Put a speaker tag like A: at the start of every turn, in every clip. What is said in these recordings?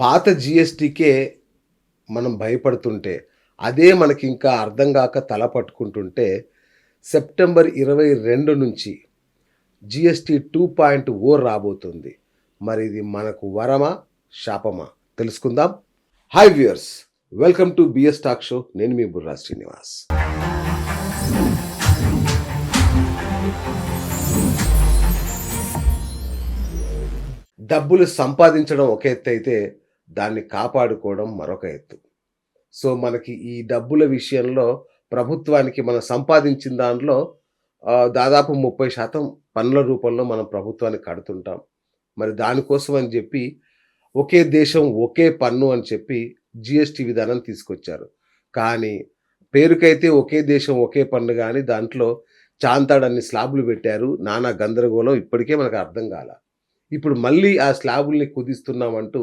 A: పాత జిఎస్టీకే మనం భయపడుతుంటే అదే మనకి ఇంకా అర్థం కాక తల పట్టుకుంటుంటే సెప్టెంబర్ ఇరవై రెండు నుంచి జిఎస్టీ టూ పాయింట్ ఓ రాబోతుంది. మరి ఇది మనకు వరమా శాపమా? తెలుసుకుందాం. Hi viewers welcome to BS talk show నేను మీ బుర్రా శ్రీనివాస్. డబ్బులు సంపాదించడం ఒక ఎత్తు అయితే దాన్ని కాపాడుకోవడం మరొక ఎత్తు. సో మనకి ఈ డబ్బుల విషయంలో ప్రభుత్వానికి మనం సంపాదించిన దాంట్లో దాదాపు ముప్పై శాతం పన్నుల రూపంలో మనం ప్రభుత్వానికి కడుతుంటాం. మరి దానికోసం అని చెప్పి ఒకే దేశం ఒకే పన్ను అని చెప్పి జిఎస్టీ విధానం తీసుకొచ్చారు. కానీ పేరుకైతే ఒకే దేశం ఒకే పన్ను కానీ దాంట్లో చాంతాడన్ని స్లాబులు పెట్టారు. నానా గందరగోళం ఇప్పటికే మనకు అర్థం కాల. ఇప్పుడు మళ్ళీ ఆ స్లాబుల్ని కుదిస్తున్నామంటూ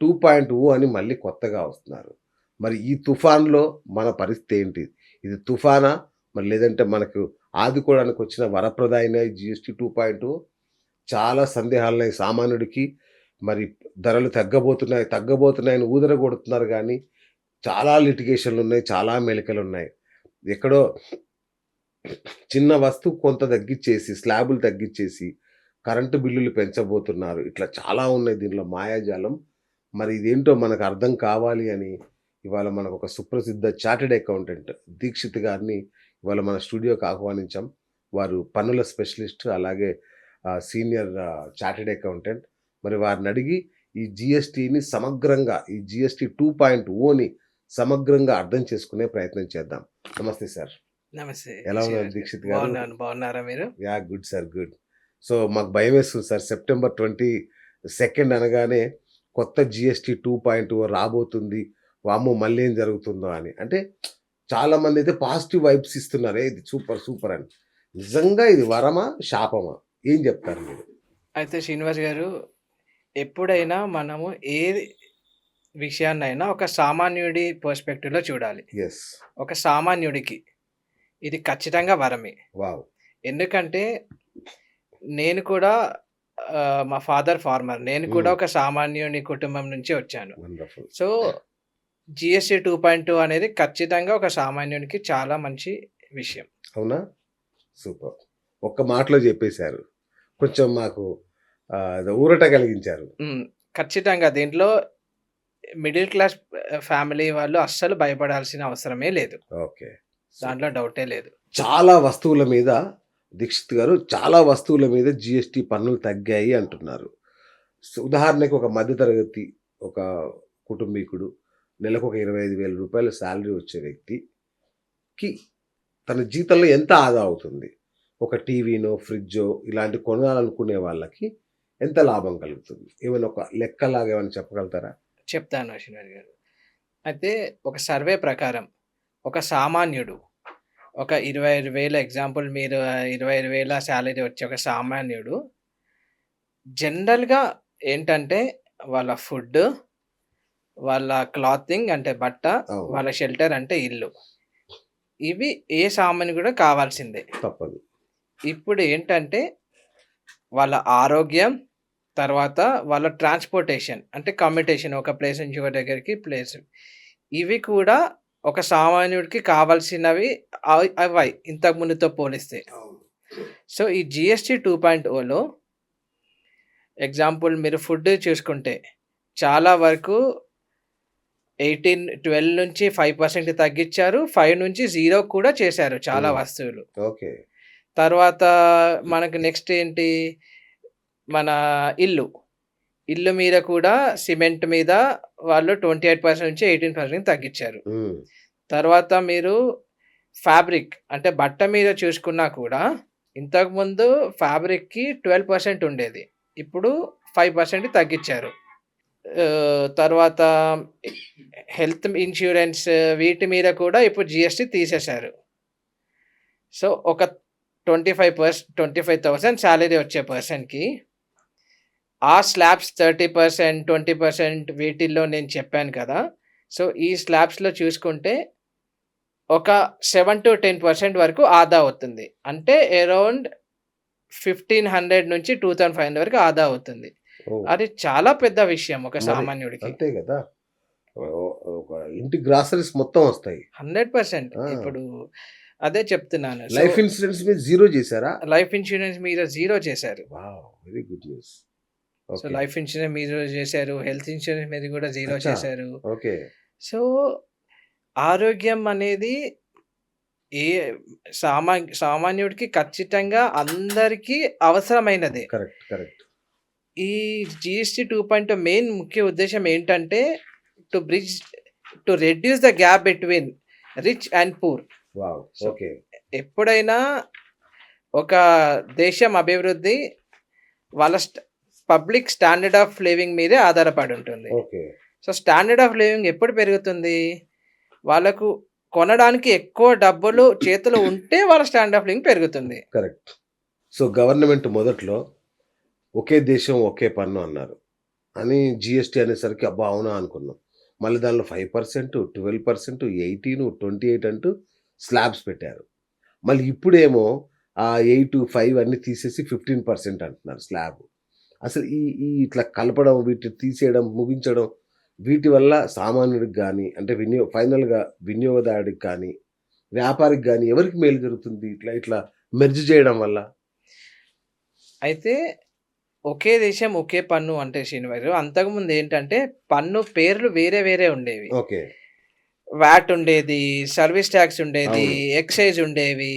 A: టూ పాయింట్ ఓ అని మళ్ళీ కొత్తగా వస్తున్నారు. మరి ఈ తుఫాన్లో మన పరిస్థితి ఏంటి? ఇది తుఫానా? మరి లేదంటే మనకు ఆదుకోవడానికి వచ్చిన వరప్రదాయన జిఎస్టీ టూ పాయింట్ చాలా సందేహాలున్నాయి సామాన్యుడికి. మరి ధరలు తగ్గబోతున్నాయి తగ్గబోతున్నాయని ఊదర కొడుతున్నారు కానీ చాలా లిటిగేషన్లు ఉన్నాయి చాలా మెలికలు ఉన్నాయి ఎక్కడో చిన్న వస్తువు కొంత తగ్గించేసి స్లాబులు తగ్గించేసి కరెంటు బిల్లులు పెంచబోతున్నారు. ఇట్లా చాలా ఉన్నాయి దీనిలో మాయాజాలం. మరి ఇదేంటో మనకు అర్థం కావాలి అని ఇవాళ మనకు ఒక సుప్రసిద్ధ చార్టెడ్ అకౌంటెంట్ దీక్షిత్ గారిని ఇవాళ మన స్టూడియోకి ఆహ్వానించాం. వారు పన్నుల స్పెషలిస్ట్ అలాగే సీనియర్ చార్టెడ్ అకౌంటెంట్. మరి వారిని అడిగి ఈ జిఎస్టీని సమగ్రంగా ఈ జిఎస్టీ టూ పాయింట్ ఓని సమగ్రంగా అర్థం చేసుకునే ప్రయత్నం చేద్దాం. నమస్తే సార్.
B: నమస్తే.
A: ఎలా ఉన్నారు దీక్షిత్
B: గారు? బాగున్నారా మీరు?
A: Yeah good sir good. So మాకు భయం వేస్తుంది సార్. సెప్టెంబర్ ట్వంటీ సెకండ్ అనగానే కొత్త జిఎస్టీ టూ పాయింట్ రాబోతుంది. వామ్మో మళ్ళీ ఏం జరుగుతుందో అని. అంటే చాలా మంది అయితే పాజిటివ్ వైబ్స్ ఇస్తున్నారే. ఇది సూపర్ సూపర్ అని. నిజంగా ఇది వరమా శాపమా? ఏం చెప్తారు మీరు?
B: అయితే శ్రీనివాస్ గారు ఎప్పుడైనా మనము ఏ విషయాన్నైనా ఒక సామాన్యుడి పర్స్పెక్టివ్లో చూడాలి.
A: ఎస్
B: ఒక సామాన్యుడికి ఇది ఖచ్చితంగా వరమే.
A: వావ్
B: ఎందుకంటే నేను కూడా మా ఫాదర్ ఫార్మర్. నేను కూడా
A: Hmm.
B: ఒక సామాన్యుని కుటుంబం నుంచి వచ్చాను.
A: Wonderful
B: so GST two point two అనేది ఖచ్చితంగా ఒక సామాన్యునికి చాలా మంచి విషయం.
A: అవునా? సూపర్. ఒక్క మాటలో చెప్పేశారు. కొంచెం మాకు ఊరట కలిగించారు.
B: ఖచ్చితంగా దీంట్లో మిడిల్ క్లాస్ ఫ్యామిలీ వాళ్ళు అస్సలు భయపడాల్సిన అవసరమే లేదు.
A: ఓకే.
B: దాంట్లో డౌటే లేదు.
A: చాలా వస్తువుల మీద దీక్షిత్ గారు చాలా వస్తువుల మీద జిఎస్టీ పన్నులు తగ్గాయి అంటున్నారు. సో ఉదాహరణకి ఒక మధ్యతరగతి ఒక కుటుంబీకుడు నెలకు ఒక ఇరవై ఐదు వేల రూపాయల శాలరీ వచ్చే వ్యక్తికి తన జీతంలో ఎంత ఆదా అవుతుంది? ఒక టీవీనో ఫ్రిడ్జో ఇలాంటి కొనాలనుకునే వాళ్ళకి ఎంత లాభం కలుగుతుంది? ఏమైనా ఒక లెక్కలాగా ఏమైనా చెప్పగలుగుతారా?
B: చెప్తాను అశ్వినారి గారు. అయితే ఒక సర్వే ప్రకారం ఒక సామాన్యుడు ఒక ఇరవై ఐదు వేల ఎగ్జాంపుల్ మీరు ఇరవై ఐదు వేల శాలరీ వచ్చే ఒక సామాన్యుడు. జనరల్గా ఏంటంటే వాళ్ళ ఫుడ్ వాళ్ళ క్లాతింగ్ అంటే బట్ట. వాళ్ళ షెల్టర్ అంటే ఇల్లు. ఇవి ఏ సామాన్యుడు కూడా కావాల్సిందే.
A: తప్పదు.
B: ఇప్పుడు ఏంటంటే వాళ్ళ ఆరోగ్యం తర్వాత వాళ్ళ ట్రాన్స్పోర్టేషన్ అంటే కమ్యూటేషన్ ఒక ప్లేస్ నుంచి ఒక దగ్గరికి ప్లేస్. ఇవి కూడా ఒక సామాన్యుడికి కావాల్సినవి అవి- అవి ఇంతకు ముందుతో పోలిస్తే. సో ఈ జిఎస్టీ టూ పాయింట్ ఓలో ఎగ్జాంపుల్ మీరు ఫుడ్ చూసుకుంటే చాలా వరకు ఎయిటీన్ ట్వెల్వ్ నుంచి ఫైవ్ పర్సెంట్ తగ్గించారు. ఫైవ్ నుంచి జీరో కూడా చేశారు చాలా
A: Hmm.
B: వస్తువులు.
A: ఓకే.
B: తర్వాత మనకు నెక్స్ట్ ఏంటి? మన ఇల్లు. ఇల్లు మీద కూడా సిమెంట్ మీద వాళ్ళు ట్వంటీ ఎయిట్ పర్సెంట్ నుంచి ఎయిటీన్ పర్సెంట్ తగ్గించారు.
A: ఉమ్,
B: తర్వాత మీరు ఫ్యాబ్రిక్ అంటే బట్ట మీద చూసుకున్నా కూడా ఇంతకుముందు ఫ్యాబ్రిక్కి ట్వెల్వ్ పర్సెంట్ ఉండేది. ఇప్పుడు ఫైవ్ పర్సెంట్ తగ్గించారు. తర్వాత హెల్త్ ఇన్సూరెన్స్ వీటి మీద కూడా ఇప్పుడు జిఎస్టీ తీసేశారు. సో ఒక twenty five percent twenty five thousand salary వచ్చే పర్సన్కి ఆ slabs thirty percent twenty percent వీటిల్లో నేను చెప్పాను కదా. సో ఈ స్లాబ్స్లో చూసుకుంటే ఒక సెవెన్ టు టెన్ పర్సెంట్ వరకు ఆదా అవుతుంది. అంటే అరౌండ్ ఫిఫ్టీన్ హండ్రెడ్ నుంచి టూ థౌసండ్ ఫైవ్ హండ్రెడ్ వరకు ఆదా అవుతుంది. అది చాలా పెద్ద విషయం ఒక సామాన్యుడికి.
A: అంతే కదా. ఇంటి గ్రాసరీస్ మొత్తం వస్తాయి.
B: Hundred percent. ఇప్పుడు అదే చెప్తున్నాను.
A: లైఫ్ ఇన్సూరెన్స్ మీద జీరో చేశారా?
B: లైఫ్ ఇన్సూరెన్స్ మీద జీరో చేశారు.
A: Wow very good news.
B: So life insurance మీద చేశారు. హెల్త్ ఇన్సూరెన్స్ మీద కూడా జీరో. చేశారు.
A: ఓకే.
B: సో ఆరోగ్యం అనేది ఏ సామా సామాన్యుడికి ఖచ్చితంగా అందరికీ అవసరమైనదే.
A: Correct correct.
B: ఈ జిఎస్టీ టూ పాయింట్ మెయిన్ ముఖ్య ఉద్దేశం ఏంటంటే to bridge to reduce the gap between rich and poor.
A: Okay.
B: ఎప్పుడైనా ఒక దేశం అభివృద్ధి వాళ్ళ పబ్లిక్ స్టాండర్డ్ ఆఫ్ లివింగ్ మీదే ఆధారపడి ఉంటుంది. సో స్టాండర్డ్ ఆఫ్ లివింగ్ ఎప్పుడు పెరుగుతుంది? వాళ్ళకు కొనడానికి ఎక్కువ డబ్బులు చేతులు ఉంటే వాళ్ళ స్టాండ్ ఆఫ్ లింక్ పెరుగుతుంది.
A: కరెక్ట్. సో గవర్నమెంట్ మొదట్లో ఒకే దేశం ఒకే పన్ను అన్నారు. అని జిఎస్టీ అనేసరికి అబ్బా అవునా అనుకున్నాం. మళ్ళీ దానిలో five percent twelve percent eighteen twenty eight అంటూ స్లాబ్స్ పెట్టారు. మళ్ళీ ఇప్పుడేమో ఆ ఎయిట్ ఫైవ్ అన్ని తీసేసి ఫిఫ్టీన్ పర్సెంట్ అంటున్నారు స్లాబ్. అసలు ఈ ఈ ఇట్లా కలపడం వీటి తీసేయడం ముగించడం వీటి వల్ల సామాన్యుడికి కానీ అంటే వినియోగ ఫైనల్గా వినియోగదారుడికి కానీ వ్యాపారికి కానీ ఎవరికి మేలు జరుగుతుంది? ఇట్లా ఇట్లా మెర్జ్ చేయడం వల్ల?
B: అయితే ఒకే దేశం ఒకే పన్ను అంటే శ్రీనివారు అంతకుముందు ఏంటంటే పన్ను పేర్లు వేరే వేరే ఉండేవి.
A: ఓకే.
B: వ్యాట్ ఉండేది సర్వీస్ ట్యాక్స్ ఉండేది. ఎక్సైజ్ ఉండేవి.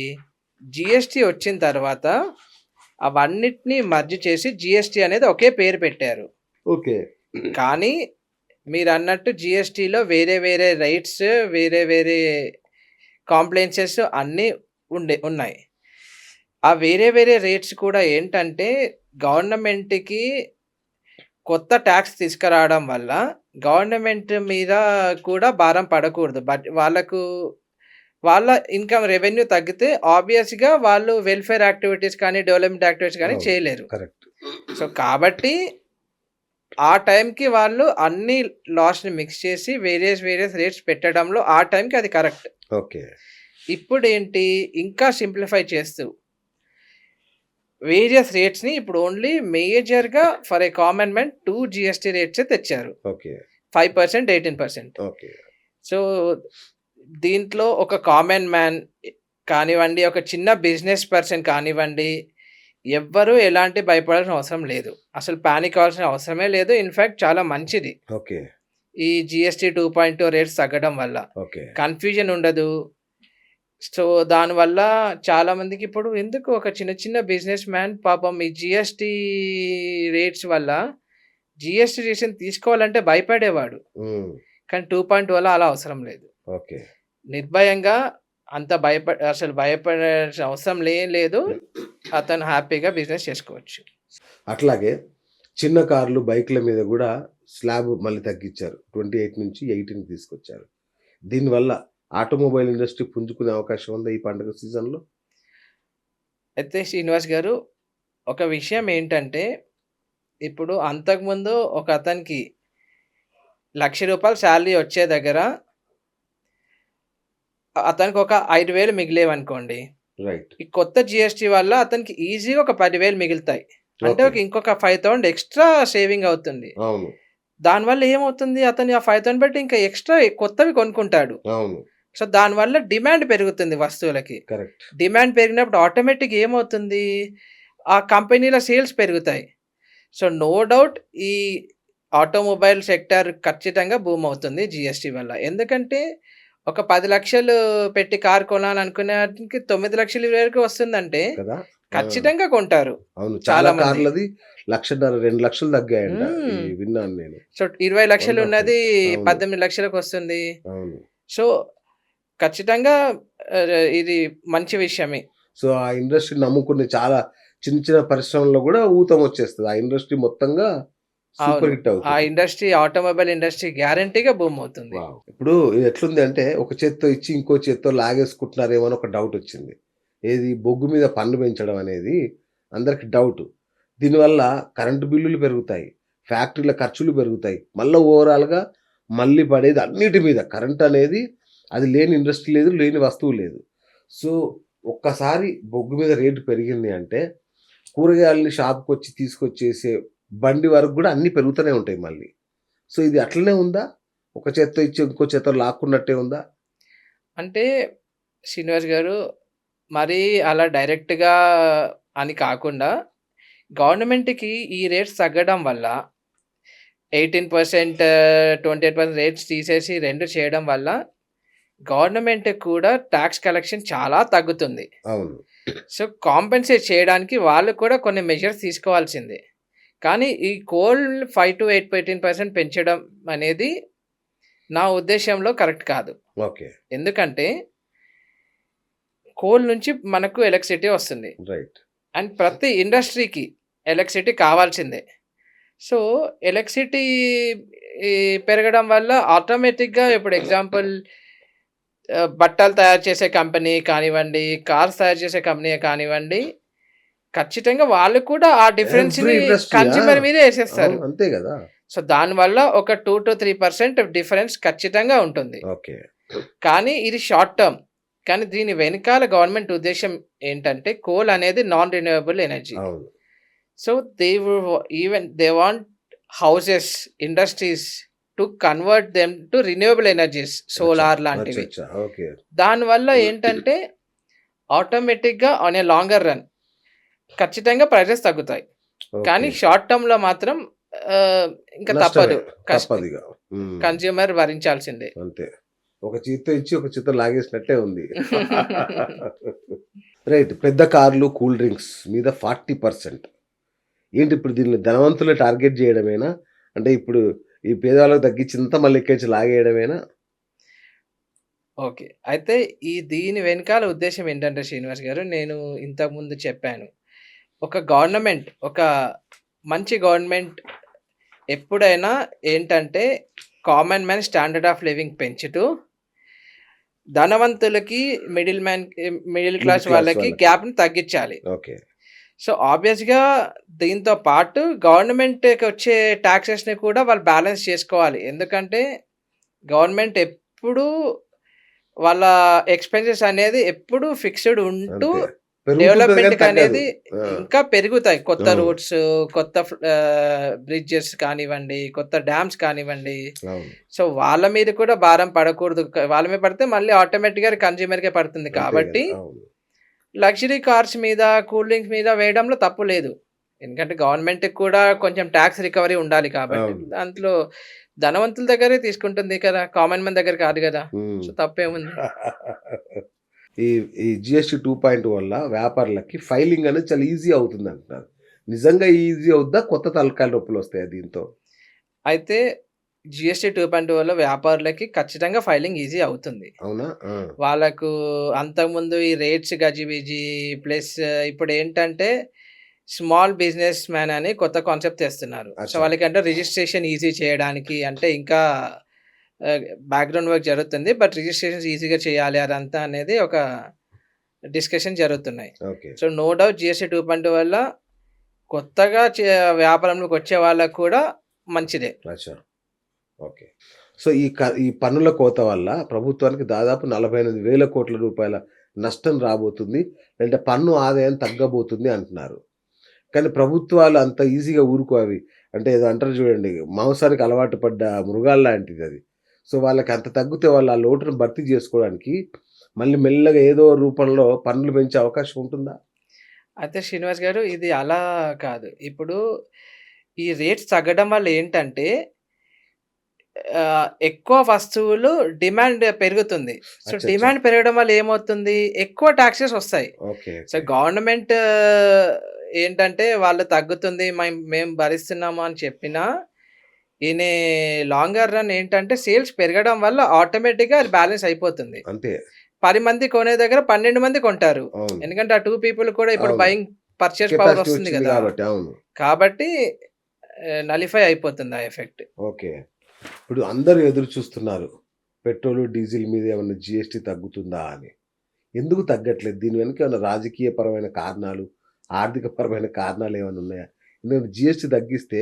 B: జిఎస్టీ వచ్చిన తర్వాత అవన్నిటిని మర్జ్ చేసి జిఎస్టీ అనేది ఒకే పేరు పెట్టారు.
A: ఓకే.
B: కానీ మీరు అన్నట్టు జిఎస్టీలో వేరే వేరే రైట్స్ వేరే వేరే కాంప్లైన్సెస్ అన్నీ ఉండే ఉన్నాయి. ఆ వేరే వేరే రేట్స్ కూడా ఏంటంటే గవర్నమెంట్కి కొత్త ట్యాక్స్ తీసుకురావడం వల్ల గవర్నమెంట్ మీద కూడా భారం పడకూడదు. బట్ వాళ్ళకు వాళ్ళ ఇన్కమ్ రెవెన్యూ తగ్గితే ఆబ్వియస్గా వాళ్ళు వెల్ఫేర్ యాక్టివిటీస్ కానీ డెవలప్మెంట్ యాక్టివిటీస్ కానీ. చేయలేరు.
A: కరెక్ట్
B: సో కాబట్టి ఆ టైంకి వాళ్ళు అన్ని లాస్ని మిక్స్ చేసి వేరియస్ వేరియస్ రేట్స్ పెట్టడంలో ఆ టైంకి అది కరెక్ట్
A: ఓకే.
B: ఇప్పుడు ఏంటి ఇంకా సింప్లిఫై చేస్తూ వేరియస్ రేట్స్ని ఇప్పుడు ఓన్లీ మేజర్గా for a common man two GST రేట్సే తెచ్చారు.
A: Okay.
B: Five percent eighteen percent
A: okay.
B: So దీంట్లో ఒక కామన్ మ్యాన్ కానివ్వండి ఒక చిన్న బిజినెస్ పర్సన్ కానివ్వండి ఎవ్వరూ ఎలాంటి భయపడాల్సిన అవసరం లేదు. అసలు పానిక్ అవ్వాల్సిన అవసరమే లేదు. ఇన్ఫ్యాక్ట్ చాలా మంచిది.
A: ఓకే.
B: ఈ GST two point two rates తగ్గడం వల్ల.
A: ఓకే.
B: కన్ఫ్యూజన్ ఉండదు. సో దానివల్ల చాలా మందికి ఇప్పుడు ఎందుకు ఒక చిన్న చిన్న బిజినెస్ మ్యాన్ పాపం ఈ జిఎస్టీ రేట్స్ వల్ల జిఎస్టీ రేషన్ తీసుకోవాలంటే భయపడేవాడు. కానీ టూ పాయింట్ వల్ల అలా అవసరం లేదు.
A: ఓకే.
B: నిర్భయంగా అంత భయపడ అసలు భయపడాల్సిన అవసరం లేదు. అతను హ్యాపీగా బిజినెస్ చేసుకోవచ్చు.
A: అట్లాగే చిన్న కార్లు బైక్ల మీద కూడా స్లాబ్ మళ్ళీ తగ్గించారు. ట్వంటీ ఎయిట్ నుంచి ఎయిటీన్ తీసుకొచ్చారు. దీనివల్ల ఆటోమొబైల్ ఇండస్ట్రీ పుంజుకునే అవకాశం ఉందా ఈ పండుగ సీజన్లో?
B: అయితే శ్రీనివాస్ గారు ఒక విషయం ఏంటంటే ఇప్పుడు అంతకుముందు ఒక అతనికి లక్ష రూపాయలు శాలరీ వచ్చే దగ్గర అతనికి ఒక ఐదు వేలు మిగిలేవనుకోండి.
A: రైట్
B: ఈ కొత్త జిఎస్టీ వల్ల అతనికి ఈజీగా ఒక పదివేలు మిగులుతాయి. అంటే ఒక. ఇంకొక ఫైవ్ థౌసండ్ ఎక్స్ట్రా సేవింగ్ అవుతుంది. దానివల్ల ఏమవుతుంది? అతను ఆ ఫైవ్ థౌసండ్ పెట్టి ఇంకా ఎక్స్ట్రా కొత్తవి కొనుక్కుంటాడు. సో దానివల్ల డిమాండ్ పెరుగుతుంది వస్తువులకి. డిమాండ్ పెరిగినప్పుడు ఆటోమేటిక్ ఏమవుతుంది? ఆ కంపెనీల సేల్స్ పెరుగుతాయి. సో నో డౌట్ ఈ ఆటోమొబైల్ సెక్టర్ ఖచ్చితంగా బూమ్ అవుతుంది జిఎస్టీ వల్ల. ఎందుకంటే ఒక పది లక్షలు పెట్టి కార్ కొనాలనుకునేకి తొమ్మిది లక్షల వరకు వస్తుందంటే
A: కదా?
B: ఖచ్చితంగా కొంటారు.
A: అవును.
B: చాలా.
A: కార్లది లక్షన్నర రెండు లక్షలు. ఈ విన్నాను నేను.
B: సో ఇరవై లక్షలు. ఉన్నది. పద్దెనిమిది లక్షలకు వస్తుంది. సో ఖచ్చితంగా ఇది మంచి విషయమే.
A: సో ఆ ఇండస్ట్రీ నమ్ముకునే చాలా చిన్న చిన్న పరిశ్రమల్లో కూడా ఊతం వచ్చేస్తుంది. ఆ ఇండస్ట్రీ మొత్తంగా సూపర్
B: ఆ ఇండస్ట్రీ ఆటోమొబైల్ ఇండస్ట్రీ గ్యారంటీగా బూమ్ అవుతుంది.
A: ఇప్పుడు ఇది ఎట్లుంది అంటే ఒక చేత్తో ఇచ్చి ఇంకో చేత్తో లాగేసుకుంటున్నారేమో అని ఒక డౌట్ వచ్చింది. ఏది? బొగ్గు మీద పన్ను పెంచడం అనేది అందరికి డౌట్. దీనివల్ల కరెంటు బిల్లులు పెరుగుతాయి ఫ్యాక్టరీల ఖర్చులు పెరుగుతాయి. మళ్ళీ ఓవరాల్గా మళ్ళీ పడేది అన్నిటి మీద. కరెంట్ అనేది అది లేని ఇండస్ట్రీ లేదు లేని వస్తువు లేదు. సో ఒక్కసారి బొగ్గు మీద రేటు పెరిగింది అంటే కూరగాయలని షాప్కి వచ్చి తీసుకొచ్చేసే బండి వరకు కూడా అన్నీ పెరుగుతూనే ఉంటాయి మళ్ళీ సో ఇది అట్లనే ఉందా ఒక చేత్తో ఇచ్చి ఇంకో చేత్తో లాక్కున్నట్టే ఉందా
B: అంటే శ్రీనివాస్ గారు మరీ అలా డైరెక్ట్‌గా అని కాకుండా గవర్నమెంట్‌కి ఈ రేట్స్ తగ్గడం వల్ల 18% 28% రేట్స్ తీసేసి 2 చేయడం వల్ల గవర్నమెంట్‌కి కూడా టాక్స్ కలెక్షన్ చాలా తగ్గుతుంది.
A: అవును.
B: సో, కాంపెన్సేట్ చేయడానికి వాళ్ళు కూడా కొన్ని మెజర్స్ తీసుకోవాల్సిందే. కానీ ఈ కోల్ 5-8, 18% పెంచడం అనేది నా ఉద్దేశ్యంలో కరెక్ట్ కాదు.
A: ఓకే.
B: ఎందుకంటే కోల్ నుంచి మనకు ఎలక్ట్రిసిటీ వస్తుంది.
A: రైట్.
B: అండ్ ప్రతి ఇండస్ట్రీకి ఎలక్ట్రిసిటీ కావాల్సిందే. సో, ఎలక్ట్రిసిటీ పెరగడం వల్ల ఆటోమేటిక్‌గా ఇప్పుడు ఎగ్జాంపుల్ బట్టలు తయారు చేసే కంపెనీ కానివ్వండి, కార్స్ తయారు చేసే కంపెనీ కానివ్వండి, ఖచ్చితంగా వాళ్ళు కూడా ఆ.
A: ఆ!
B: కన్స్యూమర్ మీదే ఏసేస్తారు.
A: అవును. అంతే గదా!
B: సో, దానివల్ల ఒక 2-3% డిఫరెన్స్ ఖచ్చితంగా ఉంటుంది.
A: ఓకే.
B: కానీ ఇది షార్ట్ టర్మ్. కానీ దీని వెనకాల గవర్నమెంట్ ఉద్దేశ్యం ఏంటంటే కోల్ అనేది non renewable energy. So, they even they want houses, industries to convert them to renewable energies solar! లాంటివి. దానివల్ల ఏంటంటే ఆటోమేటిక్‌గా ఆన్ ఎ లాంగర్ రన్ ఖచ్చితంగా ప్రైజెస్ తగ్గుతాయి. కానీ. షార్ట్ టర్మ్‌లో మాత్రం ఆహ్, ఇంక. తప్పదు. కన్స్యూమర్ భరించాల్సిందే.
A: అంతే. ఒక చేత్తో ఇచ్చి ఒక చేత్తో లాగేసినట్టే ఉంది. రైట్. పెద్ద కార్లు, కూల్ డ్రింక్స్ మీద 40% ఏంటి ఇప్పుడు దీన్ని ధనవంతులే టార్గెట్ చేయడమేనా? అంటే ఇప్పుడు ఈ పేదవాళ్ళకి తగ్గించిందంతా మళ్ళీ ఇక్కడి నుంచి లాగేయడమేనా?
B: ఓకే. అయితే ఈ దీని వెనకాల ఉద్దేశ్యం ఏంటంటే శ్రీనివాస్ గారు నేను ఇంతకుముందు చెప్పాను. ఒక గవర్నమెంట్ ఒక మంచి గవర్నమెంట్ ఎప్పుడైనా ఏంటంటే common man standard of living పెంచుతూ ధనవంతులకి మిడిల్ మ్యాన్ మిడిల్ క్లాస్ వాళ్ళకి. గ్యాప్‌ని తగ్గించాలి.
A: ఓకే.
B: సో, ఆబ్వియస్‌గా దీంతో పాటు గవర్నమెంట్‌కి వచ్చే టాక్సెస్‌ని కూడా వాళ్ళు బ్యాలెన్స్ చేసుకోవాలి. ఎందుకంటే గవర్నమెంట్ ఎప్పుడూ వాళ్ళ ఎక్స్‌పెన్సెస్ అనేది ఎప్పుడూ ఫిక్స్‌డ్ ఉంటూ
A: తగ్గదు.
B: అనేది! ఇంకా పెరుగుతాయి. కొత్త. రోడ్స్, కొత్త బ్రిడ్జెస్ కానివ్వండి, కొత్త డ్యామ్స్ కానివ్వండి. సో, వాళ్ళ మీద కూడా భారం పడకూడదు. వాళ్ళ మీద పడితే మళ్ళీ ఆటోమేటిక్‌గా కన్స్యూమర్‌కే పడుతుంది కాబట్టి. లగ్జరీ కార్స్ మీద, కూల్ డ్రింక్స్ మీద వేయడంలో తప్పు లేదు. ఎందుకంటే గవర్నమెంట్‌కి కూడా కొంచెం టాక్స్ రికవరీ ఉండాలి కాబట్టి. దాంట్లో ధనవంతుల దగ్గరే తీసుకుంటుంది కదా! కామన్ మ్యాన్ దగ్గర కాదు!
A: హ్మ్.
B: సో, తప్పేముంది?
A: ఈ ఈ జీఎస్టీ 2.0 వల్ల వ్యాపారులకి ఫైలింగ్ అనేది చాలా ఈజీ అవుతుందంటున్నారు. నిజంగా ఈజీ అవుద్దా? కొత్త తలకాయ నొప్పులొస్తాయా దీంతో?
B: అయితే జీఎస్టీ 2.0 వల్ల వ్యాపారులకి ఖచ్చితంగా ఫైలింగ్ ఈజీ అవుతుంది.
A: అవునా?
B: వాళ్ళకు అంతకుముందు ఈ రేట్స్ గజిబిజి ప్లస్ ఇప్పుడేంటంటే స్మాల్ బిజినెస్ మ్యాన్ అని కొత్త కాన్సెప్ట్ తెస్తున్నారు. సో! వాళ్ళకంటే రిజిస్ట్రేషన్ ఈజీ చేయడానికి అంటే ఇంకా బ్యాక్‌గ్రౌండ్ వర్క్ జరుగుతుంది. బట్ రిజిస్ట్రేషన్స్ ఈజీగా చేయాలి అదంతా అనేది ఒక డిస్కషన్ జరుగుతున్నాయి.
A: Okay.
B: So, no doubt GST 2.0 వల్ల కొత్తగా వ్యాపారంలోకి వచ్చే వాళ్ళకి కూడా మంచిదే.
A: ఓకే. సో, ఈ క ఈ పన్నుల కోత వల్ల ప్రభుత్వానికి దాదాపు 48,000 కోట్ల రూపాయల నష్టం రాబోతుంది. అంటే పన్ను ఆదాయం తగ్గబోతుంది అంటున్నారు. కానీ ప్రభుత్వాలు అంత ఈజీగా ఊరుకోవి. అంటే ఏదో అంటారు చూడండి మాంసానికి అలవాటు పడ్డ మృగాల్లాంటిదది. సో, వాళ్ళకి అంత తగ్గితే వాళ్ళు ఆ లోటును భర్తీ చేసుకోవడానికి మళ్ళీ మెల్లగా ఏదో రూపంలో పన్నులు పెంచే అవకాశం ఉంటుందా?
B: అయితే శ్రీనివాస్ గారు ఇది అలా కాదు. ఇప్పుడు ఈ రేట్స్ తగ్గడం వల్ల ఏంటంటే ఎక్కువ వస్తువులు డిమాండ్ పెరుగుతుంది. సో! డిమాండ్ పెరగడం వల్ల ఏమవుతుంది? ఎక్కువ టాక్సెస్ వస్తాయి.
A: ఓకే.
B: సో. గవర్నమెంట్ ఏంటంటే వాళ్ళు తగ్గుతుంది మేము భరిస్తున్నాము అని చెప్పినా ఇన్ ఏ లాంగర్ రన్ ఏంటంటే సేల్స్ పెరగడం వల్ల ఆటోమేటిక్‌గా అది బ్యాలెన్స్ అయిపోతుంది.
A: అంతే.
B: 10 మంది కొనే దగ్గర 12 మంది కొంటారు. ఎందుకంటే ఆ 2 పీపుల్ కూడా ఇప్పుడు. బయింగ్ పర్చేస్ పవర్ వస్తుంది గదా!
A: కాబట్టి.
B: నలిఫై అయిపోతుంది ఆ ఎఫెక్ట్.
A: ఓకే. ఇప్పుడు అందరూ ఎదురు చూస్తున్నారు. పెట్రోలు, డీజిల్ మీద ఏమన్నా జీఎస్టీ తగ్గుతుందా అని. ఎందుకు తగ్గట్లేదు? దీని వెనుక ఏమన్నా రాజకీయపరమైన కారణాలు, ఆర్థికపరమైన కారణాలు ఏమైనా ఉన్నాయా? ఎందుకంటే జీఎస్టీ తగ్గిస్తే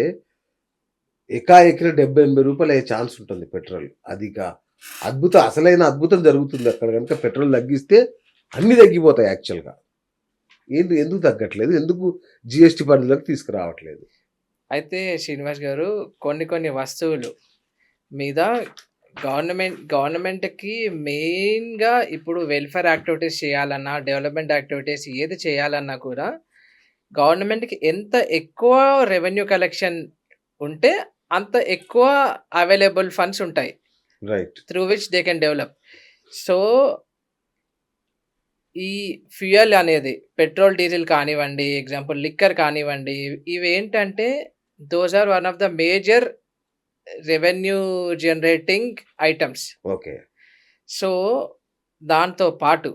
A: ఎకాఎకిన డెబ్బై ఎనభై రూపాయలు అయ్యే ఛాన్స్ ఉంటుంది పెట్రోల్. అదిక అద్భుతం అసలైన అద్భుతం జరుగుతుంది అక్కడ కనుక పెట్రోల్ తగ్గిస్తే అన్నీ తగ్గిపోతాయి యాక్చువల్‌గా. ఏంటి ఎందుకు తగ్గట్లేదు? ఎందుకు జీఎస్టీ పరిధిలోకి తీసుకురావట్లేదు?
B: అయితే శ్రీనివాస్ గారు కొన్ని కొన్ని వస్తువులు మీద గవర్నమెంట్ గవర్నమెంట్‌కి మెయిన్‌గా ఇప్పుడు వెల్ఫేర్ యాక్టివిటీస్ చేయాలన్నా, డెవలప్‌మెంట్ యాక్టివిటీస్ ఏది చేయాలన్నా కూడా గవర్నమెంట్‌కి ఎంత ఎక్కువ రెవెన్యూ కలెక్షన్ ఉంటే అంత ఎక్కువ అవైలబుల్ ఫండ్స్ ఉంటాయి.
A: Right.
B: Through which they can develop. So ఈ ఫ్యూయల్ అనేది పెట్రోల్, డీజిల్ కానివ్వండి, ఎగ్జాంపుల్ లిక్కర్ కానివ్వండి, ఇవేంటంటే those are one of the major revenue generating items.
A: Okay.
B: So దాంతో పాటు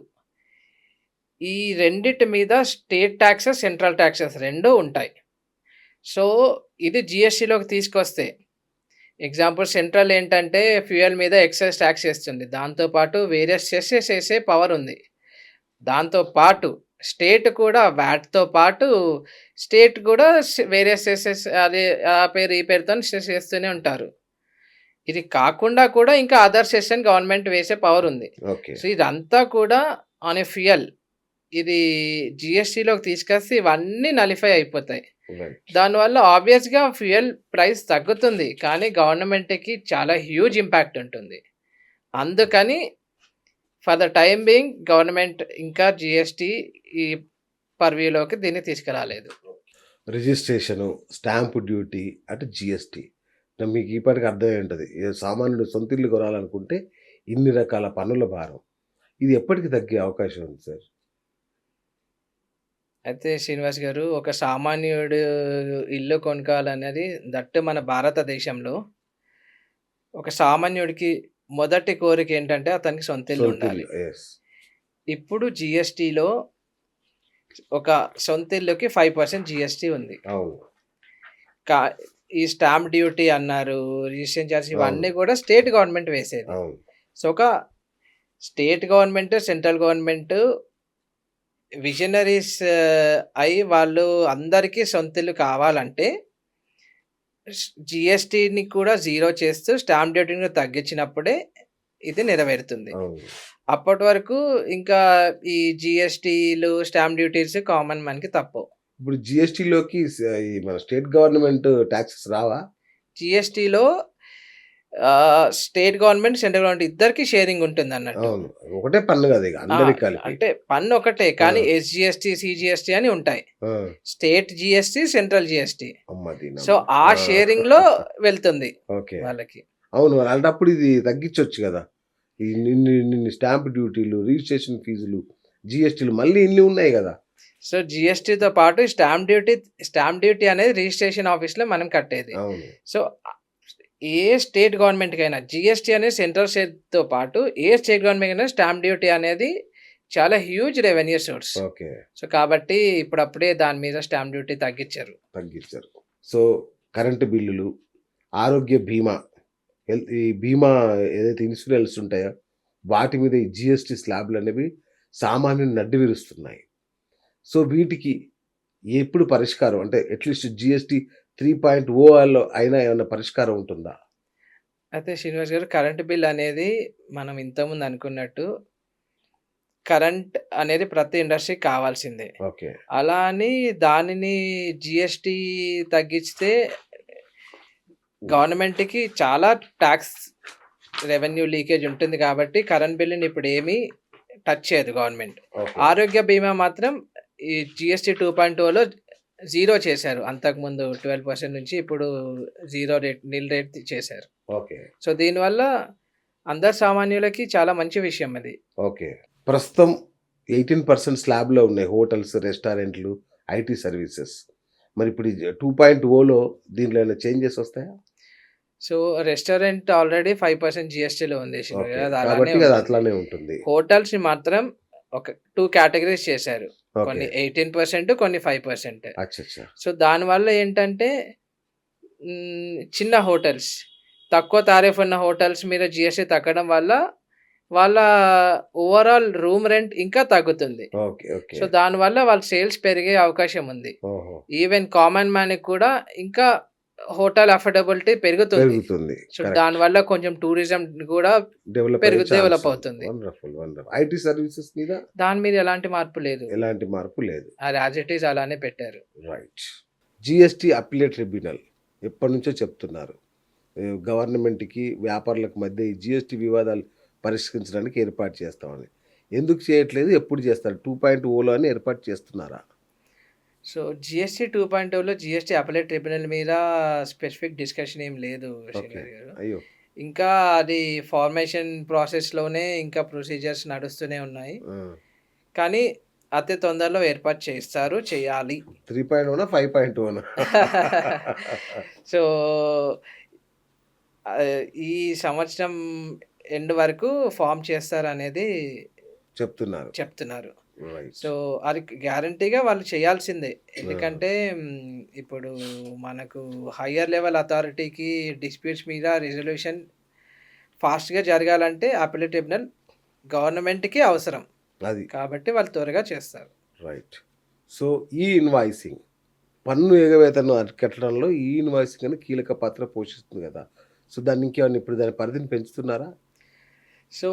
B: ఈ రెండిటి మీద స్టేట్ టాక్సెస్, సెంట్రల్ టాక్సెస్ 2 ఉంటాయి. సో ఇది జీఎస్టీలోకి తీసుకొస్తే ఎగ్జాంపుల్ సెంట్రల్ ఏంటంటే ఫ్యూయల్ మీద ఎక్సైజ్ టాక్స్ ఏస్తుంది. దాంతో పాటు వేరియస్ సెసెస్ ఏసే పవర్ ఉంది. దాంతో పాటు స్టేట్ కూడా వాట్‌తో పాటు స్టేట్ కూడా స్ వేరియస్ సెసెస్ అదే ఆ పేరు ఈ పేరుతోని సెస్ ఏస్తూనే ఉంటారు. ఇది కాకుండా కూడా ఇంకా అదర్ సెస్ అని గవర్నమెంట్ వేసే పవర్ ఉంది.
A: ఓకే.
B: సో ఇదంతా కూడా ఆన్ ఎ ఫ్యూయల్ ఇది జీఎస్టీలోకి తీసుకొస్తే ఇవన్నీ నలిఫై అయిపోతాయి. దానివల్ల ఆబ్వియస్‌గా ఫ్యూయల్ ప్రైస్ తగ్గుతుంది. కానీ గవర్నమెంట్‌కి చాలా హ్యూజ్ ఇంపాక్ట్ ఉంటుంది. అందుకని for the time being government ఇంకా జీఎస్టీ ఈ పర్వ్యూలోకి దీన్ని తీసుకురాలేదు.
A: రిజిస్ట్రేషను, స్టాంప్ డ్యూటీ అంటే జీఎస్టీ. మీకు ఈ పాటికి అర్థమై ఉంటది. సామాన్యుడు సొంత ఇల్లు కొనాలనుకుంటే ఇన్ని రకాల పన్నుల భారం. ఇది ఎప్పటికి తగ్గే అవకాశం ఉంది సార్?
B: అయితే శ్రీనివాస్ గారు ఒక సామాన్యుడు ఇల్లు కొనుక్కోవాలనేది దట్ మన భారతదేశంలో ఒక సామాన్యుడికి మొదటి కోరిక ఏంటంటే అతనికి సొంత ఇల్లు ఉండాలి. ఇప్పుడు జీఎస్టీలో ఒక సొంత ఇల్లుకి 5% జీఎస్టీ ఉంది. కా ఈ స్టాంప్ డ్యూటీ అన్నారు, రిజిస్ట్రేషన్
A: అవును.
B: ఇవన్నీ కూడా స్టేట్ గవర్నమెంట్ వేసేది. సో ఒక state government, central government visionaries అయి వాళ్ళు అందరికీ సొంత ఇల్లు కావాలంటే జీఎస్టీని కూడా జీరో చేస్తూ స్టాంప్ డ్యూటీని కూడా తగ్గించినప్పుడే ఇది నెరవేరుతుంది. అప్పటి వరకు ఇంకా ఈ జీఎస్టీలు, స్టాంప్ డ్యూటీస్ కామన్ మనకి తప్పవు.
A: ఇప్పుడు జీఎస్టీలోకి మన స్టేట్ గవర్నమెంట్ టాక్సెస్ రావా?
B: జీఎస్టీలో స్టేట్ గవర్నమెంట్, సెంట్రల్ గవర్నమెంట్ ఇద్దరికీ షేరింగ్ ఉంటుందన్నట్టు.
A: అవును. ఒకటే పన్ను కదా! అందరికి.
B: అంటే పన్ను ఒకటే! కానీ ఎస్‌జీఎస్టీ, సీజీఎస్టీ అని ఉంటాయి. State GST, central GST. So ఆ
A: ఆ!
B: షేరింగ్‌లో వెళ్తుంది
A: ఓకే.
B: వాళ్ళకి.
A: అవును. అలాంటప్పుడు ఇది తగ్గించొచ్చు కదా! స్టాంప్ డ్యూటీలు, రిజిస్ట్రేషన్ ఫీజులు, జీఎస్టీలు మళ్ళీ ఇన్ని ఉన్నాయి కదా!
B: సో జీఎస్టీతో పాటు స్టాంప్ డ్యూటీ స్టాంప్ డ్యూటీ అనేది రిజిస్ట్రేషన్ ఆఫీస్‌లో మనం కట్టేది. సో ఏ స్టేట్ గవర్నమెంట్‌కైనా జీఎస్టీ అనేది సెంట్రల్ స్టేట్‌తో పాటు ఏ స్టేట్ గవర్నమెంట్‌కైనా స్టాంప్ డ్యూటీ అనేది చాలా huge revenue source.
A: Okay.
B: So కాబట్టి ఇప్పుడప్పుడే దాని మీద స్టాంప్ డ్యూటీ తగ్గించారు.
A: తగ్గించారు. సో కరెంటు బిల్లులు, ఆరోగ్య బీమా, హెల్త్ ఈ బీమా ఏదైతే ఇన్సూరెన్స్ ఉంటాయో వాటి మీద ఈ జీఎస్టీ స్లాబ్‌లనేవి సామాన్యుని నడ్డి విరుస్తున్నాయి. సో వీటికి ఎప్పుడు పరిష్కారం అంటే అట్‌లీస్ట్ జీఎస్టీ 3.0లో అయినా ఏమన్నా పరిష్కారం ఉంటుందా?
B: అయితే శ్రీనివాస్ గారు కరెంట్ బిల్ అనేది మనం ఇంతకుముందు అనుకున్నట్టు కరెంట్ అనేది ప్రతి ఇండస్ట్రీకి కావాల్సిందే.
A: ఓకే.
B: అలా అని దానిని జీఎస్టీ తగ్గిస్తే గవర్నమెంట్‌కి చాలా టాక్స్ రెవెన్యూ లీకేజ్ ఉంటుంది కాబట్టి కరెంట్ బిల్లుని ఇప్పుడు ఏమీ టచ్ చేయదు గవర్నమెంట్. ఆరోగ్య బీమా మాత్రం ఈ జీఎస్టీ 2.0లో జీరో చేశారు. అంతకుముందు 12% నుంచి ఇప్పుడు జీరో రేట్ నిల్ రేట్ చేశారు.
A: ఓకే.
B: సో దీనివల్ల అందరు సామాన్యులకి చాలా మంచి విషయం అది.
A: ఓకే. ప్రస్తుతం 18% స్లాబ్‌లో ఉన్నాయి హోటల్స్, రెస్టారెంట్లు, ఐటీ సర్వీసెస్. మరి ఇప్పుడు ఈ 2.0లో దీంట్లో ఏమైనా చేంజెస్ వస్తాయా?
B: సో రెస్టారెంట్ ఆల్రెడీ 5% జీఎస్టీలో ఉంది
A: కాబట్టి అది. అట్లానే ఉంటుంది.
B: హోటల్స్‌ని మాత్రం ఒక 2 కేటగరీస్ చేశారు. కొన్ని 18% కొన్ని 5%.
A: అచ్చచ్చా!
B: సో దానివల్ల ఏంటంటే చిన్న హోటల్స్ తక్కువ తారీఫ్ ఉన్న హోటల్స్ మీద జీఎస్టీ తగ్గడం వల్ల వాళ్ళ ఓవరాల్ రూమ్ రెంట్ ఇంకా తగ్గుతుంది.
A: ఓకే. ఓకే.
B: సో దానివల్ల వాళ్ళ సేల్స్ పెరిగే అవకాశం ఉంది. ఈవెన్ కామన్ మ్యాన్‌కి కూడా ఇంకా హోటల్ అఫోర్డబిలిటీ పెరుగుతుంది.
A: పెరుగుతుంది.
B: So
A: correct.
B: దానివల్ల కొంచెం టూరిజం కూడా
A: డెవలప్
B: పెరుగు డెవలప్. అవుతుంది.
A: వండర్‌ఫుల్. వండర్‌ఫుల్. ఐటీ సర్వీసెస్ మీద
B: దాని మీద ఎలాంటి మార్పు లేదు.
A: ఎలాంటి మార్పు లేదు.
B: అది యాజ్ ఇట్ ఈజ్ అలానే పెట్టారు.
A: రైట్. జిఎస్టీ అప్లేట్ ట్రిబ్యునల్ ఎప్పటి నుంచో చెప్తున్నారు గవర్నమెంట్కి వ్యాపారులకు మధ్య ఈ జిఎస్టీ వివాదాలు పరిష్కరించడానికి ఏర్పాటు చేస్తామని ఎందుకు చేయట్లేదు ఎప్పుడు చేస్తారు టూ పాయింట్ ఓలో అని ఏర్పాటు చేస్తున్నారా
B: సో జిఎస్టీ టూ పాయింట్ టూలో జిఎస్టీ అపలేట్ ట్రిబ్యునల్ మీద స్పెసిఫిక్ డిస్కషన్ ఏం లేదు గారు. ఇంకా అది ఫార్మేషన్ ప్రాసెస్లోనే ఇంకా ప్రొసీజర్స్ నడుస్తూనే ఉన్నాయి. కానీ అతి తొందరలో ఏర్పాటు చేస్తారు చేయాలి.
A: త్రీ పాయింట్ ఓనా ఫైవ్ పాయింట్ ఓనా
B: సో ఈ సంవత్సరం ఎండ్ వరకు ఫామ్ చేస్తారు అనేది
A: చెప్తున్నారు.
B: చెప్తున్నారు. సో అది గ్యారంటీగా వాళ్ళు చేయాల్సిందే. ఎందుకంటే ఇప్పుడు మనకు హయ్యర్ లెవెల్ అథారిటీకి డిస్ప్యూట్స్ మీద రిజల్యూషన్ ఫాస్ట్గా జరగాలంటే అపిలేట్ ట్రిబ్యునల్ గవర్నమెంట్కి అవసరం.
A: అది.
B: కాబట్టి వాళ్ళు త్వరగా చేస్తారు.
A: రైట్ సో ఈ ఇన్వాయిసింగ్ పన్ను ఎగవేతను అరికట్టడంలో ఈ ఇన్వాయిసింగ్ అని కీలక పాత్ర పోషిస్తుంది కదా. సో దాన్ని ఇంకేమన్నా ఇప్పుడు దాని పరిధిని పెంచుతున్నారా?
B: సో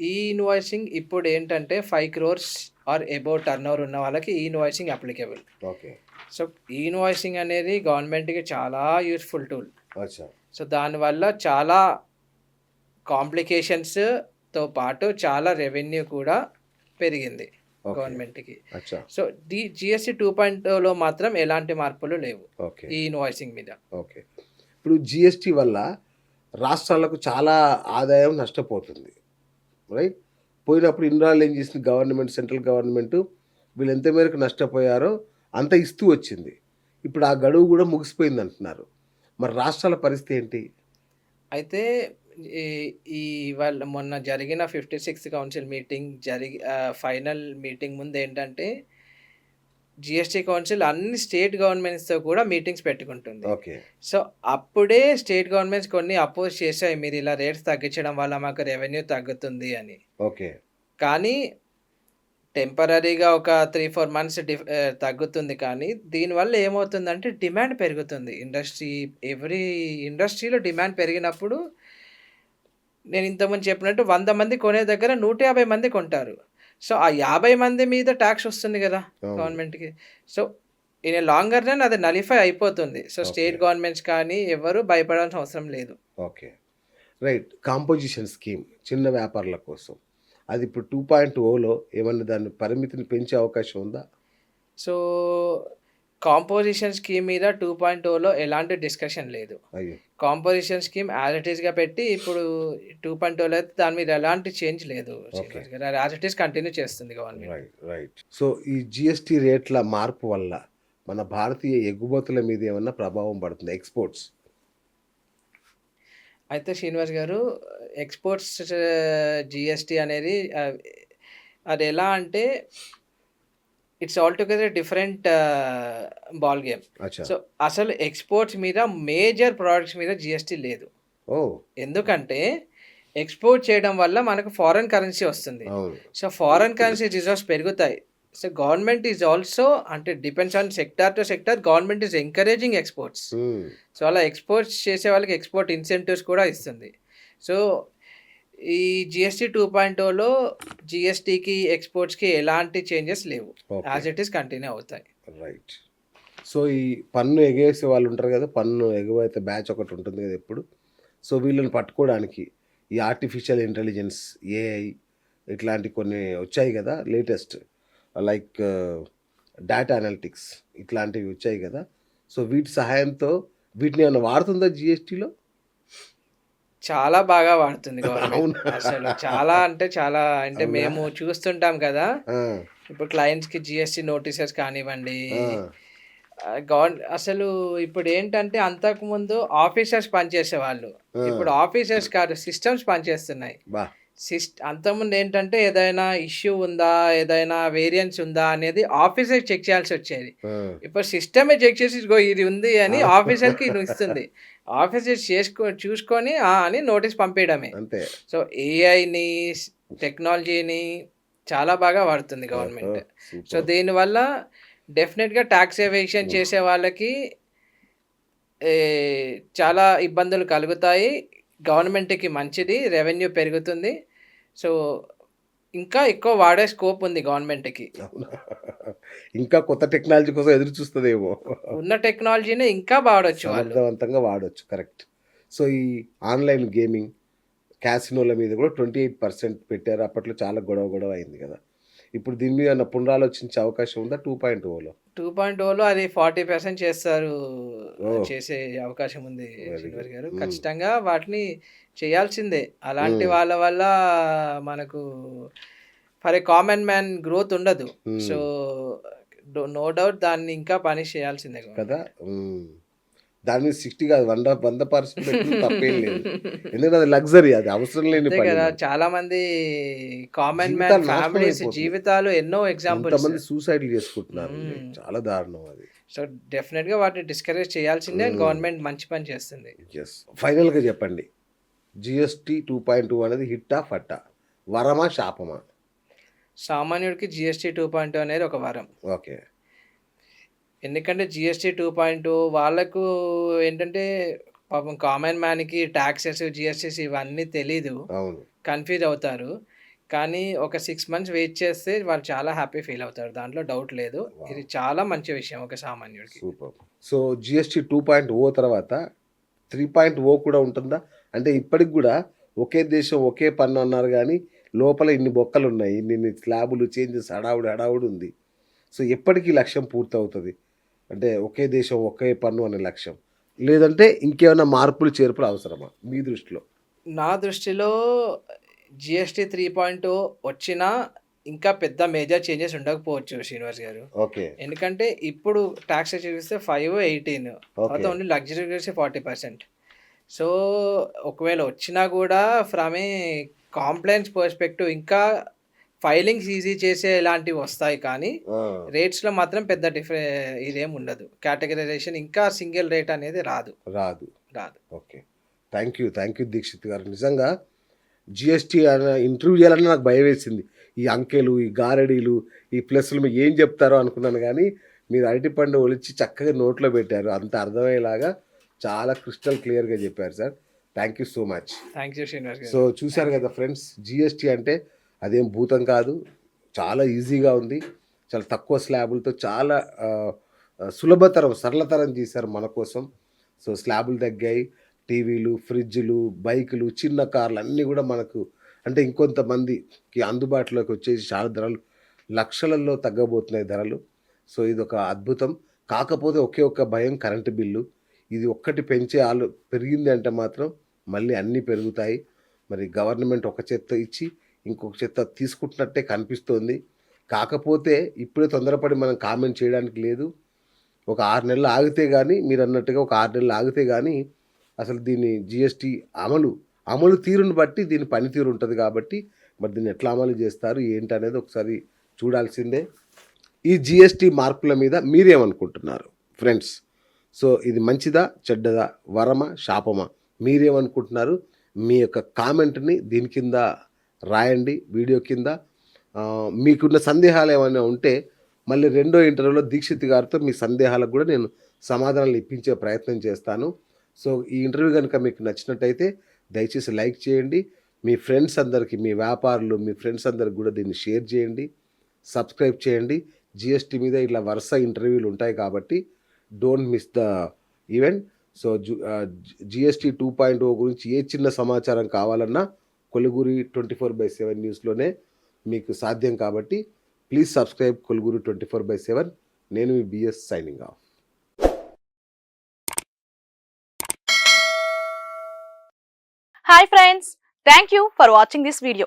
B: ఈ ఇన్వాయిసింగ్ ఇప్పుడు ఏంటంటే five crores or above turnover ఉన్న వాళ్ళకి ఈ ఇన్వాయిసింగ్ అప్లికేబుల్.
A: ఓకే.
B: సో ఈ ఇన్వాయిసింగ్ అనేది గవర్నమెంట్కి చాలా యూస్ఫుల్ టూల్. సో దానివల్ల చాలా కాంప్లికేషన్స్తో పాటు చాలా రెవెన్యూ కూడా పెరిగింది గవర్నమెంట్కి. సో ది జిఎస్టీ టూ పాయింట్లో మాత్రం ఎలాంటి మార్పులు లేవు ఈ ఇన్వాయిసింగ్ మీద.
A: ఓకే. ఇప్పుడు జిఎస్టీ వల్ల రాష్ట్రాలకు చాలా ఆదాయం నష్టపోతుంది రైట్ పోయినప్పుడు ఇన్నాళ్ళు ఏం చేసింది? గవర్నమెంట్ సెంట్రల్ గవర్నమెంట్ వీళ్ళు ఎంత మేరకు నష్టపోయారో అంత ఇస్తూ వచ్చింది. ఇప్పుడు ఆ గడువు కూడా ముగిసిపోయింది అంటున్నారు. మరి రాష్ట్రాల పరిస్థితి ఏంటి?
B: అయితే ఈ- వాళ్ళ మొన్న జరిగిన ఫిఫ్టీ సిక్స్ కౌన్సిల్ మీటింగ్ జరిగి ఫైనల్ మీటింగ్ ముందు ఏంటంటే జిఎస్టీ కౌన్సిల్ అన్ని స్టేట్ గవర్నమెంట్స్తో కూడా మీటింగ్స్ పెట్టుకుంటుంది.
A: ఓకే.
B: సో అప్పుడే స్టేట్ గవర్నమెంట్స్ కొన్ని అపోజ్ చేశాయి. మీరు ఇలా రేట్స్ తగ్గించడం వల్ల మాకు రెవెన్యూ తగ్గుతుంది అని.
A: ఓకే.
B: కానీ టెంపరీగా ఒక త్రీ ఫోర్ మంత్స్ తగ్గుతుంది కానీ దీనివల్ల ఏమవుతుందంటే డిమాండ్ పెరుగుతుంది. ఇండస్ట్రీ ఎవ్రీ ఇండస్ట్రీలో డిమాండ్ పెరిగినప్పుడు నేను ఇంతకుముందు చెప్పినట్టు వంద మంది కొనే దగ్గర నూట యాభై మంది కొంటారు. సో ఆ యాభై మంది మీద ట్యాక్స్ వస్తుంది కదా. గవర్నమెంట్కి సో ఇన్ లాంగర్ రన్ అది నలిఫై అయిపోతుంది. So state. గవర్నమెంట్స్ కానీ ఎవరు భయపడాల్సిన అవసరం లేదు.
A: ఓకే రైట్ కాంపోజిషన్ స్కీమ్ చిన్న వ్యాపారుల కోసం. అది ఇప్పుడు టూ పాయింట్ ఓలో ఏమన్నా దాని పరిమితిని పెంచే అవకాశం ఉందా?
B: సో కాంపోజిషన్ స్కీమ్ మీద టూ పాయింట్ టూలో ఎలాంటి డిస్కషన్ లేదు. కాంపోజిషన్ స్కీమ్ యాజ్ ఇట్ ఈస్గా పెట్టి ఇప్పుడు టూ పాయింట్ టూలో అయితే దాని మీద ఎలాంటి చేంజ్ లేదు. యాజ్ ఇట్ ఈస్ కంటిన్యూ చేస్తుంది గవర్నమెంట్.
A: రైట్ సో ఈ జిఎస్టీ రేట్ల మార్పు వల్ల మన భారతీయ ఎగుమతుల మీద ఏమన్నా ప్రభావం పడుతుంది? ఎక్స్పోర్ట్స్
B: అయితే శ్రీనివాస్ గారు ఎక్స్పోర్ట్స్ జిఎస్టీ అనేది ఆ, అది ఎలా అంటే it's altogether different ball game so అసలు ఎక్స్పోర్ట్స్ మీద మేజర్ ప్రోడక్ట్స్ మీద జిఎస్టీ లేదు. ఎందుకంటే ఎక్స్పోర్ట్ చేయడం వల్ల మనకు ఫారెన్ కరెన్సీ వస్తుంది. సో ఫారెన్ కరెన్సీ రిజర్వ్స్ పెరుగుతాయి. సో గవర్నమెంట్ ఈజ్ ఆల్సో అంటే depends on sector to sector government is encouraging exports. So అలా ఎక్స్పోర్ట్స్ చేసే వాళ్ళకి ఎక్స్పోర్ట్ ఇన్సెంటివ్స్ కూడా ఇస్తుంది. సో ఈ జిఎస్టీ టూ పాయింట్ ఓలో జిఎస్టీకి ఎక్స్పోర్ట్స్కి ఎలాంటి చేంజెస్ లేవు. యాజ్ ఇట్ ఈస్ కంటిన్యూ అవుతాయి.
A: రైట్ సో ఈ పన్ను ఎగవేసే వాళ్ళు ఉంటారు కదా పన్ను ఎగువైతే బ్యాచ్ ఒకటి ఉంటుంది కదా ఎప్పుడు. సో వీళ్ళని పట్టుకోవడానికి ఈ ఆర్టిఫిషియల్ ఇంటెలిజెన్స్ ఏఐ ఇట్లాంటి కొన్ని వచ్చాయి కదా లేటెస్ట్ లైక్ డేటా అనలిటిక్స్ ఇట్లాంటివి వచ్చాయి కదా. సో వీటి సహాయంతో వీటిని ఏమైనా వాడుతుందా జిఎస్టీలో
B: చాలా బాగా వాడుతుంది గవర్నమెంట్? అసలు చాలా అంటే చాలా అంటే? మేము చూస్తుంటాం కదా. ఇప్పుడు క్లయింట్స్కి జిఎస్టీ నోటీసెస్ కానివ్వండి. గవర్న అసలు ఇప్పుడు ఏంటంటే అంతకుముందు ఆఫీసర్స్ పనిచేసే వాళ్ళు ఇప్పుడు ఆఫీసర్స్ కాదు సిస్టమ్స్ పనిచేస్తున్నాయి. సిస్ట్ అంతకుముందు ఏంటంటే ఏదైనా ఇష్యూ ఉందా ఏదైనా వేరియంట్స్ ఉందా అనేది ఆఫీసర్ చెక్ చేయాల్సి వచ్చేది. ఇప్పుడు సిస్టమే చెక్ చేసి ఇది ఉంది అని ఆఫీసర్కి ఇస్తుంది. ఆఫీసర్ చేసుకో చూసుకొని "ఆ" అని నోటీస్ పంపించడమే
A: అంతే.
B: సో ఏఐని టెక్నాలజీని చాలా బాగా వాడుతుంది గవర్నమెంట్. సో. దీనివల్ల డెఫినెట్గా ట్యాక్స్ ఎవేషన్ చేసే వాళ్ళకి చాలా ఇబ్బందులు కలుగుతాయి. గవర్నమెంట్కి మంచిది రెవెన్యూ పెరుగుతుంది. సో ఇంకా ఎక్కువ వాడే స్కోప్ ఉంది గవర్నమెంట్‌కి.
A: ఇంకా కొత్త టెక్నాలజీ కోసం ఎదురు చూస్తదేమో.
B: ఉన్న టెక్నాలజీ‌నే ఇంకా వాడొచ్చు వాళ్ళు.
A: సమర్థవంతంగా వాడొచ్చు. కరెక్ట్. సో, ఈ ఆన్‌లైన్ గేమింగ్, క్యాసినోల మీద కూడా 28% పెట్టారు. అప్పట్లో చాలా గొడవ గొడవ అయింది కదా! ఇప్పుడు దీని మీద పునరాలోచించే అవకాశం ఉందా 2.0లో?
B: 2.0లో అది 40% చేస్తారు.
A: ఓహ్!
B: చేసే అవకాశం ఉంది శ్రీనివాస్. గారు.
A: హ్మ్.
B: ఖచ్చితంగా వాటిని చేయాల్సిందే. అలాంటి
A: హ్మ్.
B: వాళ్ళ వల్ల మనకు for a common man growth ఉండదు. So,
A: hmm.
B: డో నో డౌట్ దాన్ని ఇంకా పనిష్ చేయాల్సిందే.
A: కదా! దాని మీద 60 కాదు 100 100% పెట్టినా తప్పేం లేదు. ఎందుకంటే అది లగ్జరీ అది అవసరం లేని
B: కదా! చాలా మంది కామన్ మ్యాన్ ఫ్యామిలీస్. జీవితాలు ఎన్నో ఎగ్జాంపుల్స్.
A: ఎంతమంది సూసైడ్‌లు చేసుకుంటున్నారండి.
B: హ్మ్.
A: చాలా దారుణం అది.
B: సో, డెఫినిట్‌గా వాటిని డిస్కరేజ్ చేయాల్సిందే. గవర్నమెంట్ మంచి పని చేస్తుంది.
A: యెస్. ఫైనల్‌గా చెప్పండి. జీఎస్టీ 2.0 అనేది హిట్టా? ఫట్టా? వరమా? శాపమా?
B: సామాన్యుడికి జీఎస్టీ 2.0 అనేది ఒక వరం.
A: ఓకే.
B: ఎందుకంటే జీఎస్టీ 2.0 వాళ్ళకు ఏంటంటే పాపం కామన్ మ్యాన్‌కి టాక్సెస్, జీఎస్టీస్ ఇవన్నీ తెలీదు.
A: అవును.
B: కన్‌ఫ్యూజ్ అవుతారు. కానీ ఒక 6 మంత్స్ వెయిట్ చేస్తే వాళ్ళు చాలా హ్యాపీ ఫీల్ అవుతారు. దాంట్లో డౌట్ లేదు. ఇది చాలా మంచి విషయం ఒక సామాన్యుడికి.
A: సూపర్. సో, జీఎస్టీ 2.0 తర్వాత 3.0 కూడా ఉంటుందా? అంటే ఇప్పటికి కూడా ఒకే దేశం ఒకే పన్ను అన్నారు గానీ, లోపల ఇన్ని బొక్కలున్నాయి. ఇన్నిన్ని స్లాబులు చేంజెస్ హడావుడి హడావుడి ఉంది. సో, ఎప్పటికి లక్ష్యం పూర్తవుతది? అంటే ఒకే దేశం ఒకే పన్ను అనే లక్ష్యం. లేదంటే ఇంకేమైనా మార్పులు చేర్పులు అవసరమా మీ దృష్టిలో?
B: నా దృష్టిలో జీఎస్టీ 3.0 వచ్చినా ఇంకా పెద్ద మేజర్ చేంజెస్ ఉండకపోవచ్చు శ్రీనివాస్ గారు.
A: ఓకే.
B: ఎందుకంటే ఇప్పుడు టాక్సెస్ చూస్తే 5, 18 తర్వాత. Only luxury గుడ్స్‌కి 40%. సో, ఒకవేళ వచ్చినా కూడా ఫ్రమ్ ఏ కాంప్లయన్స్ పర్స్పెక్టివ్ ఇంకా ఫైలింగ్స్ ఈజీ చేసే ఇలాంటివి వస్తాయి కానీ,
A: ఆ!
B: రేట్స్‌లో మాత్రం పెద్ద డిఫరె ఇదేం ఉండదు. కేటగరైజేషన్ ఇంకా సింగిల్ రేట్ అనేది రాదు.
A: రాదు.
B: రాదు.
A: Okay. Thank you. Thank you Dikshit గారు. నిజంగా జీఎస్టీ ఇంటర్వ్యూ చేయాలన్నా నాకు భయమేసింది. ఈ అంకెలు, ఈ గారడీలు, ఈ ప్లస్‌లు మీరు ఏం చెప్తారో అనుకున్నాను గానీ, మీరు అరటిపండు ఒలిచి చక్కగా నోట్లో పెట్టారు. అంత అర్థమయ్యేలాగా చాలా క్రిస్టల్ క్లియర్‌గా చెప్పారు sir. Thank you so much.
B: Thank you.
A: So, చూసారు కదా ఫ్రెండ్స్ జీఎస్టీ అంటే అదేం భూతం కాదు. చాలా ఈజీగా ఉంది. చాలా తక్కువ స్లాబులతో చాలా సులభతరం, సరళతరం చేశారు మన కోసం. సో, స్లాబులు తగ్గాయి. టీవీలు, ఫ్రిడ్జ్‌లు, బైకులు, చిన్న కార్లు అన్నీ కూడా మనకు అంటే ఇంకొంతమందికి అందుబాటులోకి వచ్చేసి చాలా ధరలు లక్షలలో తగ్గబోతున్నాయి ధరలు. సో, ఇది ఒక అద్భుతం. కాకపోతే ఒకే ఒక్క భయం కరెంటు బిల్లు. ఇది ఒక్కటి పెంచే ఆలో పెరిగింది అంటే మాత్రం మళ్ళీ అన్నీ పెరుగుతాయి. మరి గవర్నమెంట్ ఒక చెత్త ఇచ్చి, ఇంకొక చెత్త తీసుకుంటున్నట్టే కనిపిస్తోంది. కాకపోతే ఇప్పుడే తొందరపడి మనం కామెంట్ చేయడానికి లేదు. ఒక ఆరు నెలలు ఆగితే కానీ మీరు అన్నట్టుగా ఒక ఆరు నెలలు ఆగితే కానీ అసలు దీన్ని జిఎస్టీ అమలు, అమలు తీరును బట్టి దీని పనితీరు ఉంటుంది కాబట్టి, మరి దీన్ని ఎట్లా అమలు చేస్తారు ఏంటనేది ఒకసారి చూడాల్సిందే. ఈ జిఎస్టీ మార్పుల మీద మీరేమనుకుంటున్నారు ఫ్రెండ్స్? సో, ఇది మంచిదా? చెడ్డదా? వరమా? శాపమా? మీరేమనుకుంటున్నారు? మీ యొక్క కామెంట్‌ని దీని కింద రాయండి వీడియో కింద. మీకున్న సందేహాలు ఏమైనా ఉంటే మళ్ళీ రెండో ఇంటర్వ్యూలో దీక్షిత్ గారితో మీ సందేహాలకు కూడా నేను సమాధానాలు ఇప్పించే ప్రయత్నం చేస్తాను. సో, ఈ ఇంటర్వ్యూ కనుక మీకు నచ్చినట్టయితే దయచేసి లైక్ చేయండి. మీ ఫ్రెండ్స్ అందరికి, మీ వ్యాపారులు, మీ ఫ్రెండ్స్ అందరికి కూడా దీన్ని షేర్ చేయండి. సబ్స్క్రైబ్ చేయండి. జిఎస్టీ మీద ఇట్లా వరుస ఇంటర్వ్యూలు ఉంటాయి కాబట్టి don't miss the event. So, జు ఆహ్, జీఎస్టీ 2.0 గురించి ఏ చిన్న సమాచారం కావాలన్నా కొలుగురి 24/7 న్యూస్‌లోనే మీకు సాధ్యం కాబట్టి ప్లీజ్ సబ్స్క్రైబ్ కొలుగురు 24/7 నేను మీ BS signing off.
C: Hi friends thank you for watching this video